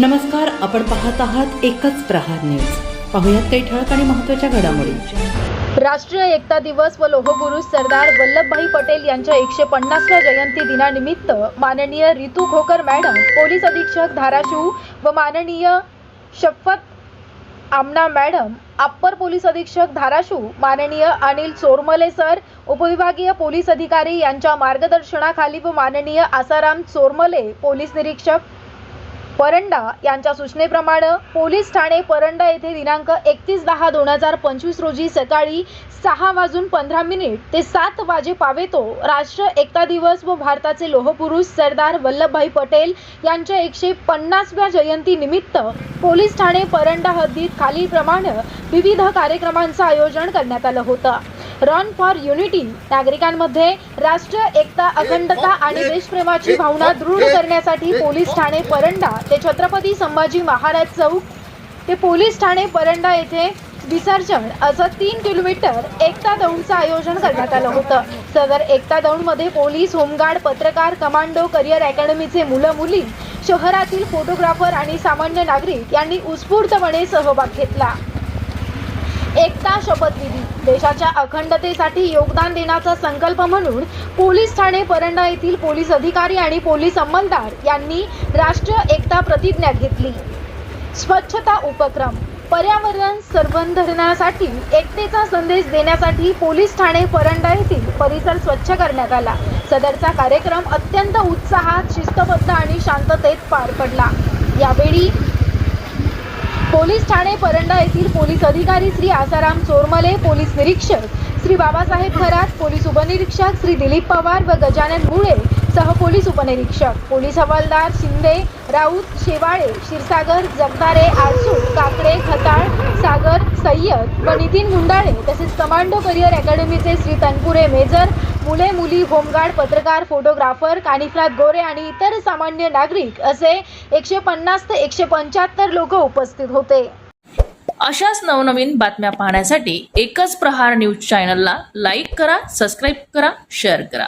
नमस्कार आपण पाहत आहात एकच प्रहार न्यूज. पाहुयात काही ठळक आणि महत्त्वाच्या घडामोडी. राष्ट्रीय एकता दिवस व लोहपुरुष सरदार वल्लभभाई पटेल यांच्या एकशे पन्नासव्या जयंती दिनानिमित्त माननीय रितू खोकर मॅडम पोलीस अधीक्षक धाराशिव व माननीय शपथ आमना मॅडम अप्पर पोलीस अधीक्षक धाराशिव माननीय अनिल चोरमले सर उपविभागीय पोलीस अधिकारी यांच्या मार्गदर्शनाखाली व माननीय आसाराम चोरमले पोलीस निरीक्षक परंडा यांच्या सूचनेप्रमाणे पोलीस ठाणे परंडा येथे दिनांक एकतीस दहा दोन हजार पंचवीस रोजी सकाळी सहा वाजून पंधरा मिनिट ते सात वाजे पावेतो राष्ट्र एकता दिवस व भारताचे लोहपुरुष सरदार वल्लभभाई पटेल यांच्या एकशे पन्नासव्या जयंती निमित्त पोलीस ठाणे परंडा हद्दीत खालीलप्रमाणे विविध कार्यक्रमांचं आयोजन करण्यात आलं होतं. रन फॉर युनिटी नागरिकांमध्ये राष्ट्र एकता अखंडता आणि देशप्रेमाची भावना दृढ करण्यासाठी पोलीस ठाणे परंडा ते छत्रपती संभाजी महाराज चौक ते पोलीस ठाणे परंडा येथे विसर्जन असं तीन किलोमीटर एकता दौडचं आयोजन करण्यात आलं होतं. सदर एकता दौडमध्ये पोलीस होमगार्ड पत्रकार कमांडो करिअर अकॅडमीचे मुलं मुली शहरातील फोटोग्राफर आणि सामान्य नागरिक यांनी उत्स्फूर्तपणे सहभाग घेतला. एकता शपथविधी देशाच्या अखंडतेसाठी योगदान देण्याचा संकल्प म्हणून पोलीस ठाणे परंडा येथील पोलीस अधिकारी आणि पोलीस अंमलदार यांनी राष्ट्रीय एकता प्रतिज्ञा घेतली. स्वच्छता उपक्रम पर्यावरण संवर्धनासाठी एकतेचा संदेश देण्यासाठी पोलीस ठाणे परंडा येथील परिसर स्वच्छ करण्यात आला. सदरचा कार्यक्रम अत्यंत उत्साहात शिस्तबद्ध आणि शांततेत पार पडला. यावेळी पोलीस ठाणे परंडा येथील पोलीस अधिकारी श्री आसाराम चोरमले पोलीस निरीक्षक श्री बाबासाहेब खरात पोलीस उपनिरीक्षक श्री दिलीप पवार व गजानन मुळे सह पोलीस उपनिरीक्षक. पोलीस हवालदार शिंदे राऊत शेवाळे क्षीरसागर जगतारे आरसू काकडे खताळ सागर सय्यद व नितीन गुंडाळे तसेच कमांडो करिअर अकॅडमीचे श्री तनपुरे मेजर मुले मुली होमगार्ड पत्रकार फोटोग्राफर कानिफ्रात गोरे आणि इतर सामान्य नागरिक असे एकशे पन्नास ते एकशे पंच्याहत्तर लोक उपस्थित होते. अशाच नवनवीन बातम्या पाहण्यासाठी एकच प्रहार न्यूज चॅनलला लाईक करा सबस्क्राईब करा शेअर करा.